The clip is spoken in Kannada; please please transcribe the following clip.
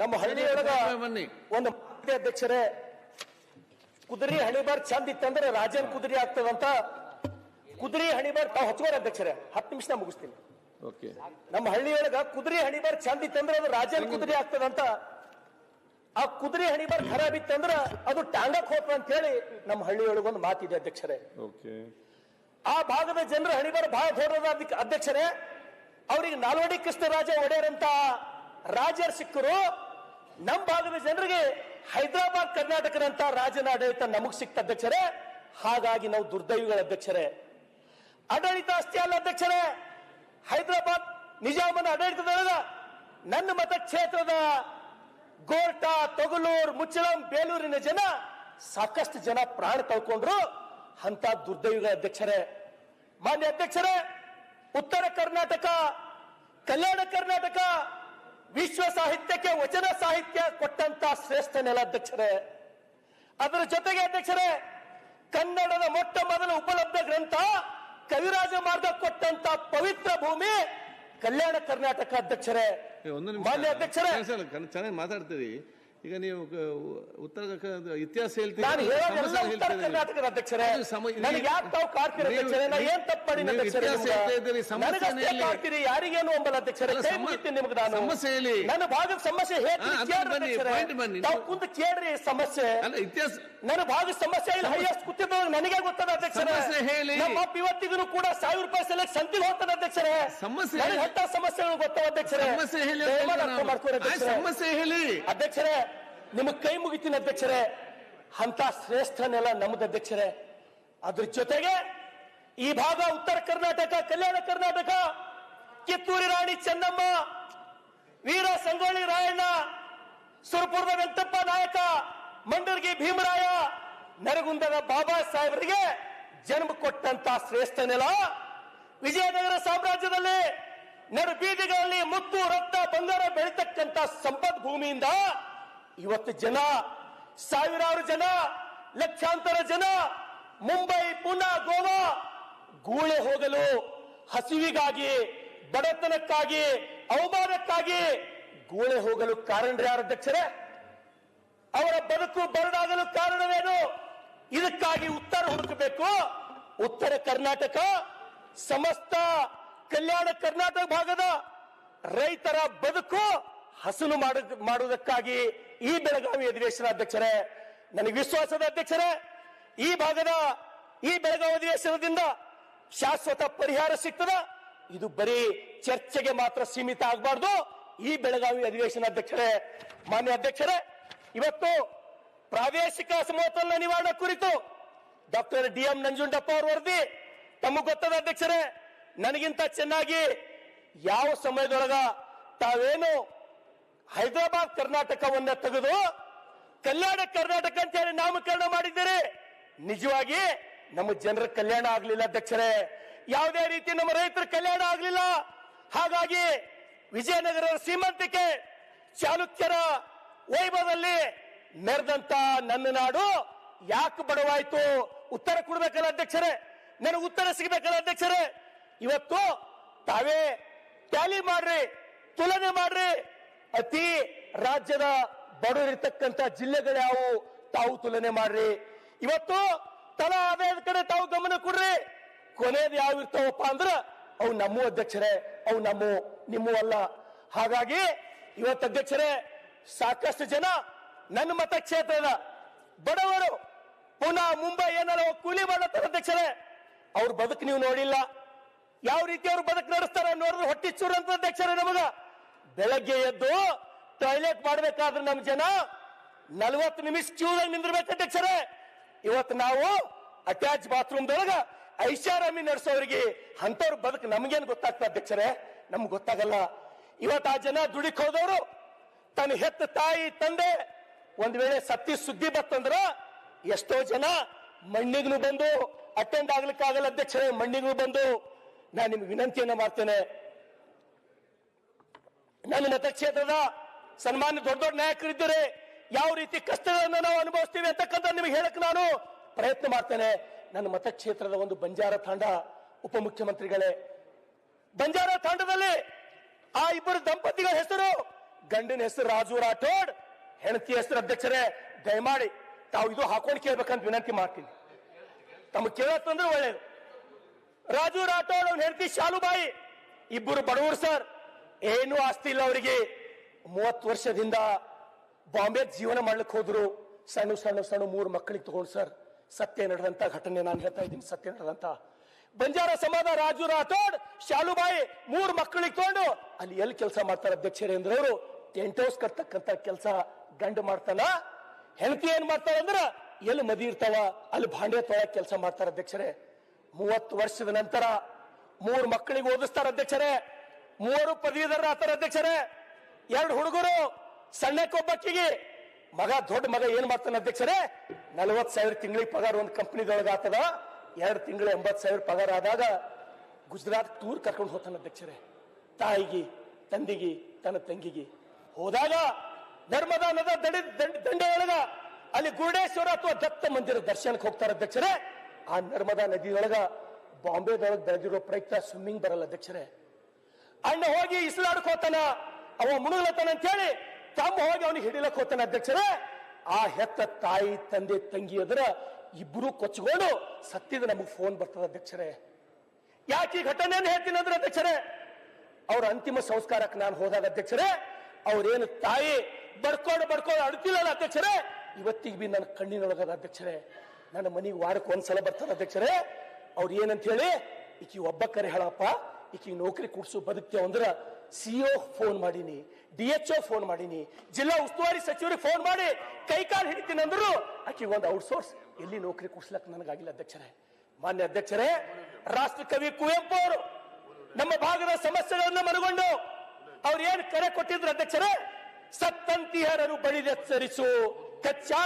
ನಮ್ಮ ಹಳ್ಳಿಯೊಳಗ ಒಂದು ಅಧ್ಯಕ್ಷರೇ ಕುದುರೆ ಹಣಿಬಾರ್ ಚಂದ ಇತ್ತಂದ್ರೆ ರಾಜನ್ ಕುದುರೆ ಆಗ್ತದಂತ ಕುದುರೆ ಹಣಿಬಾರ್ ತಾವು ಹಚ್ಕೋರ ಅಧ್ಯಕ್ಷರೇ ಹತ್ತು ನಿಮಿಷ ಮುಗಿಸ್ತೀನಿ. ನಮ್ಮ ಹಳ್ಳಿಯೊಳಗ ಕುದುರೆ ಹಣಿಬಾರ್ ಚಂದ ಇತ್ತಂದ್ರೆ ಅದು ರಾಜನ್ ಕುದುರಿ ಆಗ್ತದಂತ ಆ ಕುದುರೆ ಹಣಿಬಾರ್ ಖರಾಬ್ ಇತ್ತಂದ್ರ ಅದು ಟಾಂಗಕ್ ಹೋತ ಅಂತ ಹೇಳಿ ನಮ್ಮ ಹಳ್ಳಿಯೊಳಗ ಒಂದು ಮಾತಿದೆ ಅಧ್ಯಕ್ಷರೇ. ಓಕೆ. ಆ ಭಾಗದ ಜನರ ಹಣಿಬಾರ್ ಬಹಳ ದೊಡ್ಡದ ಅಧ್ಯಕ್ಷರೇ ಅವರಿಗೆ ನಾಲ್ವಡಿ ಕೃಷ್ಣರಾಜ ಒಡೆಯರಂತ ರಾಜರು ಸಿಕ್ಕರು ನಮ್ಮ ಭಾಗದ ಜನರಿಗೆ ಹೈದರಾಬಾದ್ ಕರ್ನಾಟಕದಂತ ರಾಜನ ಆಡಳಿತ ನಮಗ್ ಸಿಕ್ತ ಅಧ್ಯಕ್ಷರೇ. ಹಾಗಾಗಿ ನಾವು ದುರ್ದೈವಿಗಳ ಅಧ್ಯಕ್ಷರೇ. ಆಡಳಿತ ಅಷ್ಟೇ ಅಲ್ಲ ಅಧ್ಯಕ್ಷರೇ. ಹೈದರಾಬಾದ್ ನಿಜಾಮನ ಆಡಳಿತದೊಳಗ ನನ್ನ ಮತಕ್ಷೇತ್ರದ ಗೋರ್ಟಾ, ತೊಗಲೂರ್, ಮುಚ್ಚಳಂ, ಬೇಲೂರಿನ ಜನ ಸಾಕಷ್ಟು ಜನ ಪ್ರಾಣ ಕಳ್ಕೊಂಡ್ರು. ಅಂತ ದುರ್ದೈವಿಗಳ ಅಧ್ಯಕ್ಷರೇ. ಮಾನ್ಯ ಅಧ್ಯಕ್ಷರೇ ಉತ್ತರ ಕರ್ನಾಟಕ ಕಲ್ಯಾಣ ಕರ್ನಾಟಕ ವಿಶ್ವ ಸಾಹಿತ್ಯಕ್ಕೆ ವಚನ ಸಾಹಿತ್ಯ ಕೊಟ್ಟಂತ ಶ್ರೇಷ್ಠ ನೆಲ ಅಧ್ಯಕ್ಷರೇ. ಅದರ ಜೊತೆಗೆ ಅಧ್ಯಕ್ಷರೇ ಕನ್ನಡದ ಮೊಟ್ಟ ಮೊದಲ ಉಪಲಬ್ಧ ಗ್ರಂಥ ಕವಿರಾಜ ಮಾರ್ಗ ಕೊಟ್ಟಂತ ಪವಿತ್ರ ಭೂಮಿ ಕಲ್ಯಾಣ ಕರ್ನಾಟಕ ಅಧ್ಯಕ್ಷರೇ. ಮಾನ್ಯ ಅಧ್ಯಕ್ಷರೇ. ಚೆನ್ನಾಗಿ ಮಾತಾಡ್ತೀರಿ. ಈಗ ನೀವು ಉತ್ತರ ಇತಿಹಾಸ ಹೇಳ್ತೀವಿ ಸಮಸ್ಯೆ ಹೇಳಿ. ನನ್ನ ಭಾಗದ ಸಮಸ್ಯೆ ಕುಂತು ಕೇಳ್ರಿ ಸಮಸ್ಯೆ. ಇತಿಹಾಸ ನನ್ನ ಭಾಗದ ಸಮಸ್ಯೆ ಇಲ್ಲ ಹೈಯೆಸ್ಟ್ ನನಗೆ ಗೊತ್ತದ ಅಧ್ಯಕ್ಷರೇ. ಹೇಳಿ. ನಮ್ಮ ಇವತ್ತಿಗೂ ಕೂಡ ಸಾವಿರ ರೂಪಾಯಿ ಸಲಕ್ಕೆ ಸಂತಿಲ್ ಹೋಗ್ತದ ಅಧ್ಯಕ್ಷರೇ. ಸಮಸ್ಯೆ ಎಂತ. ಸಮಸ್ಯೆಗಳು ಗೊತ್ತಾವ ಸಮಸ್ಯೆ ಹೇಳಿ ಅಧ್ಯಕ್ಷರೇ. ಸಮಸ್ಯೆ ಹೇಳಿ. ಅಧ್ಯಕ್ಷರೇ ನಿಮಗೆ ಕೈ ಮುಗಿತೀನಿ ಅಧ್ಯಕ್ಷರೇ. ಅಂತ ಶ್ರೇಷ್ಠನೆಲ್ಲ ನಮ್ಮದು ಅಧ್ಯಕ್ಷರೇ. ಅದ್ರ ಜೊತೆಗೆ ಈ ಭಾಗ ಉತ್ತರ ಕರ್ನಾಟಕ, ಕಲ್ಯಾಣ ಕರ್ನಾಟಕ, ಕಿತ್ತೂರಿ ರಾಣಿ ಚೆನ್ನಮ್ಮ, ವೀರ ಸಂಗೊಳ್ಳಿ ರಾಯಣ್ಣ, ಸುರಪುರದ ವೆಂಕಟಪ್ಪ ನಾಯಕ, ಮಂಡರ್ಗಿ ಭೀಮರಾಯ, ನರಗುಂದದ ಬಾಬಾ ಸಾಹೇಬರಿಗೆ ಜನ್ಮ ಕೊಟ್ಟಂತ ಶ್ರೇಷ್ಠ ನೆಲ ವಿಜಯನಗರ ಸಾಮ್ರಾಜ್ಯದಲ್ಲಿ ನಡು ಬೀದಿಗಳಲ್ಲಿ ಮುತ್ತು, ರಕ್ತ, ಬಂಗಾರ ಬೆಳೀತಕ್ಕಂತ ಸಂಪತ್ ಭೂಮಿಯಿಂದ ಇವತ್ತು ಜನ, ಸಾವಿರಾರು ಜನ, ಲಕ್ಷಾಂತರ ಜನ, ಮುಂಬೈ ಪುನಾ ಗೋವಾ ಗೂಳೆ ಹೋಗಲು ಹಸಿವಿಗಾಗಿ, ಬಡತನಕ್ಕಾಗಿ, ಅವಮಾನಕ್ಕಾಗಿ ಗೂಳೆ ಹೋಗಲು ಕಾರಣ ಯಾರು ಅಧ್ಯಕ್ಷರೇ? ಅವರ ಬದುಕು ಬರಡಾಗಲು ಕಾರಣವೇನು? ಇದಕ್ಕಾಗಿ ಉತ್ತರ ಹುಡುಕಬೇಕು. ಉತ್ತರ ಕರ್ನಾಟಕ, ಸಮಸ್ತ ಕಲ್ಯಾಣ ಕರ್ನಾಟಕ ಭಾಗದ ರೈತರ ಬದುಕು ಹಸನು ಮಾಡ, ಮಾಡುವುದಕ್ಕಾಗಿ ಈ ಬೆಳಗಾವಿ ಅಧಿವೇಶನ ಅಧ್ಯಕ್ಷರೇ, ನನಗೆ ವಿಶ್ವಾಸದ ಅಧ್ಯಕ್ಷರೇ, ಈ ಭಾಗದ ಈ ಬೆಳಗಾವಿ ಅಧಿವೇಶನದಿಂದ ಶಾಶ್ವತ ಪರಿಹಾರ ಸಿಗ್ತದ. ಇದು ಬರೀ ಚರ್ಚೆಗೆ ಮಾತ್ರ ಸೀಮಿತ ಆಗಬಾರ್ದು. ಈ ಬೆಳಗಾವಿ ಅಧಿವೇಶನ ಅಧ್ಯಕ್ಷರೇ, ಮಾನ್ಯ ಅಧ್ಯಕ್ಷರೇ, ಇವತ್ತು ಪ್ರಾದೇಶಿಕ ಅಸಮತೋಲನ ನಿವಾರಣೆ ಕುರಿತು ಡಾಕ್ಟರ್ ಡಿ ಎಂ ನಂಜುಂಡಪ್ಪ ಅವರು ವರದಿ. ತಮಗೆ ಗೊತ್ತದ ಅಧ್ಯಕ್ಷರೇ, ನನಗಿಂತ ಚೆನ್ನಾಗಿ ಯಾವ ಸಮಯದೊಳಗ ತಾವೇನು ಹೈದರಾಬಾದ್ ಕರ್ನಾಟಕವನ್ನ ತೆಗೆದು ಕಲ್ಯಾಣ ಕರ್ನಾಟಕ ಅಂತ ಹೇಳಿ ನಾಮಕರಣ ಮಾಡಿದ್ದೀರಿ. ನಿಜವಾಗಿ ನಮ್ಮ ಜನರ ಕಲ್ಯಾಣ ಆಗ್ಲಿಲ್ಲ ಅಧ್ಯಕ್ಷರೇ. ಯಾವುದೇ ರೀತಿ ನಮ್ಮ ರೈತರ ಕಲ್ಯಾಣ ಆಗ್ಲಿಲ್ಲ. ಹಾಗಾಗಿ ವಿಜಯನಗರ ಸೀಮಂತಿಕೆ ಚಾಲುಕ್ಯರ ವೈಭವದಲ್ಲಿ ಮೆರೆದಂತ ನನ್ನ ನಾಡು ಯಾಕೆ ಬಡವಾಯ್ತು? ಉತ್ತರ ಕೊಡ್ಬೇಕಲ್ಲ ಅಧ್ಯಕ್ಷರೇ. ನನಗೆ ಉತ್ತರ ಸಿಗ್ಬೇಕಲ್ಲ ಅಧ್ಯಕ್ಷರೇ. ಇವತ್ತು ತಾವೇ ಟ್ಯಾಲಿ ಮಾಡ್ರಿ, ತುಲನೆ ಮಾಡ್ರಿ. ಅತಿ ರಾಜ್ಯದ ಬಡವರಿರ್ತಕ್ಕಂಥ ಜಿಲ್ಲೆಗಳು ಯಾವುವು ತಾವು ತುಲನೆ ಮಾಡ್ರಿ. ಇವತ್ತು ತಲಾ ಆದಾಯದ ಕಡೆ ತಾವು ಗಮನ ಕೊಡ್ರಿ. ಕೊನೆಯದು ಯಾವ ಇರ್ತಾವಪ್ಪ ಅಂದ್ರ ಅವು ನಮ್ಮ ಅಧ್ಯಕ್ಷರೇ, ಅವು ನಮ್ಮ, ನಿಮ್ಮ ಅಲ್ಲ. ಹಾಗಾಗಿ ಇವತ್ತು ಅಧ್ಯಕ್ಷರೇ, ಸಾಕಷ್ಟು ಜನ ನನ್ನ ಮತಕ್ಷೇತ್ರದ ಬಡವರು ಪುನಃ ಮುಂಬೈ ಏನಾರ ಕೂಲಿ ಮಾಡತ್ತಾರ ಅಧ್ಯಕ್ಷರೇ? ಅವ್ರ ಬದುಕು ನೀವು ನೋಡಿಲ್ಲ. ಯಾವ ರೀತಿ ಅವ್ರು ಬದುಕು ನಡೆಸ್ತಾರ ನೋಡಿದ್ರೆ ಹೊಟ್ಟಿ ಚೂರು ಅಂತ ಅಧ್ಯಕ್ಷರೇ ನಮಗ. ಬೆಳಗ್ಗೆ ಎದ್ದು ಟಾಯ್ಲೆಟ್ ಮಾಡ್ಬೇಕಾದ್ರೆ ನಮ್ ಜನ ನಲ್ವತ್ತು ನಿಮಿಷ ಕ್ಯೂದಲ್ಲಿ ನಿಂದಿರ್ಬೇಕು ಅಧ್ಯಕ್ಷರೇ. ಇವತ್ತು ನಾವು ಅಟ್ಯಾಚ್ ಬಾತ್ರೂಮ್ದೊಳಗ ಐಷಾರಾಮಿ ನಡೆಸೋರಿಗೆ ಅಂತವ್ರ ಬದುಕು ನಮ್ಗೇನು ಗೊತ್ತಾಗ್ತದೆ ಅಧ್ಯಕ್ಷರೇ? ನಮ್ಗೆ ಗೊತ್ತಾಗಲ್ಲ. ಇವತ್ತು ಆ ಜನ ದುಡಿಕ್ ಹೋದವರು, ತನ್ನ ಹೆತ್ತ ತಾಯಿ, ತಂದೆ, ಒಂದ್ ವೇಳೆ ಸತ್ತಿ ಸುದ್ದಿ ಬತ್ತಂದ್ರ ಎಷ್ಟೋ ಜನ ಮಣ್ಣಿಗೂ ಬಂದು ಅಟೆಂಡ್ ಆಗ್ಲಿಕ್ಕಾಗಲ್ಲ ಅಧ್ಯಕ್ಷರೇ ಮಣ್ಣಿಗೂ ಬಂದು. ನಾನು ನಿಮ್ಗೆ ವಿನಂತಿಯನ್ನ ಮಾಡ್ತೇನೆ. ನನ್ನ ಮತಕ್ಷೇತ್ರದ ಸನ್ಮಾನ್ಯ ದೊಡ್ಡ ದೊಡ್ಡ ನಾಯಕರಿದ್ದರೆ ಯಾವ ರೀತಿ ಕಷ್ಟಗಳನ್ನು ನಾವು ಅನುಭವಿಸ್ತೀವಿ ಅಂತಕ್ಕಂಥ ನಿಮಗೆ ಹೇಳಕ್ ನಾನು ಪ್ರಯತ್ನ ಮಾಡ್ತೇನೆ. ನನ್ನ ಮತಕ್ಷೇತ್ರದ ಒಂದು ಬಂಜಾರ ತಾಂಡ ಉಪಮುಖ್ಯಮಂತ್ರಿಗಳೇ. ಬಂಜಾರ ತಾಂಡದಲ್ಲಿ ಆ ಇಬ್ಬರು ದಂಪತಿಗಳ ಹೆಸರು ಗಂಡಿನ ಹೆಸರು ರಾಜು ರಾಠೋಡ್ ಹೆಂಡತಿ ಹೆಸರು ಅಧ್ಯಕ್ಷರೇ, ದಯಮಾಡಿ ತಾವು ಇದು ಹಾಕೊಂಡು ಕೇಳ್ಬೇಕಂತ ವಿನಂತಿ ಮಾಡ್ತೀನಿ. ತಮಗೆ ಕೇಳತ್ತಂದ್ರೆ ಒಳ್ಳೇದು. ರಾಜು ರಾಠೋಡ್ ಅವ್ನ ಹೆಂಡತಿ ಶಾಲುಬಾಯಿ, ಇಬ್ಬರು ಬಡವರು ಸರ್. ಏನು ಆಸ್ತಿ ಇಲ್ಲ ಅವರಿಗೆ. ಮೂವತ್ತು ವರ್ಷದಿಂದ ಬಾಂಬೆ ಜೀವನ ಮಾಡ್ಲಿಕ್ಕೆ ಹೋದ್ರು. ಸಣ್ಣ ಸಣ್ಣ ಸಣ್ಣ ಮೂರು ಮಕ್ಕಳಿಗೆ ತಗೊಂಡು ಸರ್, ಸತ್ಯ ನಡೆದಂತ ಘಟನೆ ನಾನು ಹೇಳ್ತಾ ಇದ್ದೀನಿ, ಸತ್ಯ ನಡೆದಂತ. ಬಂಜಾರ ಸಮಾಜ ರಾಜು ರಾಥೋಡ್ ಶಾಲುಬಾಯಿ ಮೂರು ಮಕ್ಕಳಿಗೆ ತಗೊಂಡು ಅಲ್ಲಿ ಎಲ್ಲಿ ಕೆಲಸ ಮಾಡ್ತಾರೆ ಅಧ್ಯಕ್ಷರೇ ಅಂದ್ರೆ ಅವರು. ಟೆಂಟ್ ಹೌಸ್ ಕಟ್ತಕ್ಕಂತ ಕೆಲಸ ಗಂಡು ಮಾಡ್ತಾನ. ಹೆಂಡತಿ ಏನ್ ಮಾಡ್ತಾರೆ ಅಂದ್ರ ಎಲ್ಲಿ ಮದಿ ಇರ್ತಾವ, ಅಲ್ಲಿ ಭಾಂಡೆ ತೊಳಕ್ ಕೆಲಸ ಮಾಡ್ತಾರ ಅಧ್ಯಕ್ಷರೇ. ಮೂವತ್ತು ವರ್ಷದ ನಂತರ ಮೂರು ಮಕ್ಕಳಿಗೆ ಓದಿಸ್ತಾರ ಅಧ್ಯಕ್ಷರೇ. ಮೂವರು ಪದವೀಧರ ಆತರ ಅಧ್ಯಕ್ಷರೇ, ಎರಡು ಹುಡುಗರು, ಸಣ್ಣಕ್ಕೊಬ್ಬಕ್ಕಿಗೆ. ಮಗ, ದೊಡ್ಡ ಮಗ ಏನ್ ಮಾಡ್ತಾನೆ ಅಧ್ಯಕ್ಷರೇ ನಲವತ್ ಸಾವಿರ ತಿಂಗಳಿಗೆ ಪಗಾರ ಒಂದು ಕಂಪ್ನಿದೊಳಗ ಆತದ ಎರಡು ತಿಂಗಳ ಎಂಬತ್ ಸಾವಿರ ಪಗಾರ ಆದಾಗ ಗುಜರಾತ್ ಟೂರ್ ಕರ್ಕೊಂಡು ಹೋಗ್ತಾನೆ ಅಧ್ಯಕ್ಷರೇ. ತಾಯಿಗೆ, ತಂದಿಗೆ, ತನ್ನ ತಂಗಿಗೆ. ಹೋದಾಗ ನರ್ಮದಾ ನದ ದಂಡ, ದಂಡ- ಒಳಗ ಅಲ್ಲಿ ಗುರುಡೇಶ್ವರ ಅಥವಾ ದತ್ತ ಮಂದಿರ ದರ್ಶನಕ್ಕೆ ಹೋಗ್ತಾರೆ ಅಧ್ಯಕ್ಷರೇ. ಆ ನರ್ಮದಾ ನದಿಯೊಳಗ ಬಾಂಬೆದೊಳಗೆ ಬೆಳೆದಿರೋ ಪ್ರಯುಕ್ತ ಸ್ವಿಮ್ಮಿಂಗ್ ಬರಲ್ಲ ಅಧ್ಯಕ್ಷರೇ. ಅಣ್ಣ ಹೋಗಿ ಇಸ್ಲಾಡಕ್ ಹೋತಾನ ಅವ ಮುಳುಗ್ಲತ್ತಾನ ಅಂತ ಹೇಳಿ ತಮ್ಮ ಹೋಗಿ ಅವನಿಗೆ ಹಿಡಿಲಕ್ ಹೋತಾನ ಅಧ್ಯಕ್ಷರೇ. ಆ ಹೆತ್ತ ತಾಯಿ, ತಂದೆ, ತಂಗಿ ಎದುರ ಇಬ್ರು ಕೊಚ್ಕೊಂಡು ಸತ್ತಿದ ನಮಗೆ ಫೋನ್ ಬರ್ತದ ಅಧ್ಯಕ್ಷರೇ. ಯಾಕೆ ಈ ಘಟನೆಯನ್ನು ಹೇಳ್ತೀನಿ ಅಂದ್ರೆ ಅಧ್ಯಕ್ಷರೇ, ಅವ್ರ ಅಂತಿಮ ಸಂಸ್ಕಾರಕ್ಕೆ ನಾನು ಹೋದಾಗ ಅಧ್ಯಕ್ಷರೇ, ಅವ್ರೇನು ತಾಯಿ ಬಡ್ಕೊಂಡು ಬಡ್ಕೊಂಡು ಅಡ್ತಿಲ್ಲ ಅಧ್ಯಕ್ಷರೇ, ಇವತ್ತಿಗೆ ಬಿ ನನ್ನ ಕಣ್ಣಿನೊಳಗದ ಅಧ್ಯಕ್ಷರೇ. ನನ್ನ ಮನೆಗೆ ವಾರಕ್ಕೆ ಒಂದ್ಸಲ ಬರ್ತದ ಅಧ್ಯಕ್ಷರೇ. ಅವ್ರು ಏನಂತ ಹೇಳಿ, ಈಕಿ ಒಬ್ಬ ಕರೆ ಹೇಳಪ್ಪ ಈಕಿ ನೌಕರಿ ಕೊಡ್ಸು ಬದುಕ್ತೇವೆ ಅಂದ್ರ ಸಿಒ ಫೋನ್ ಮಾಡೀನಿ ಡಿ ಎಚ್ ಫೋನ್ ಮಾಡೀನಿ, ಜಿಲ್ಲಾ ಉಸ್ತುವಾರಿ ಸಚಿವರಿಗೆ ಫೋನ್ ಮಾಡಿ ಕೈ ಕಾಲು ಹಿಡಿತೀನಿ ಅಂದ್ರು ಆಕಿ ಒಂದು ಔಟ್ಸೋರ್ಸ್ ಎಲ್ಲಿ ನೌಕರಿ ಕೊಡ್ಸ್ಲಕ್ ನನಗಾಗಿಲ್ಲ ಅಧ್ಯಕ್ಷರೇ. ಮಾನ್ಯ ಅಧ್ಯಕ್ಷರೇ ರಾಷ್ಟ್ರಕವಿ ಕುವೆಂಪು ಅವರು ನಮ್ಮ ಭಾಗದ ಸಮಸ್ಯೆಗಳನ್ನ ಮನಗೊಂಡು ಅವ್ರು ಏನ್ ಕರೆ ಕೊಟ್ಟಿದ್ರು ಅಧ್ಯಕ್ಷರೇ, ಸತ್ತಂತಿಹರರು ಬಳಿದೆಚ್ಚರಿಸು ಕಚ್ಚಾಡು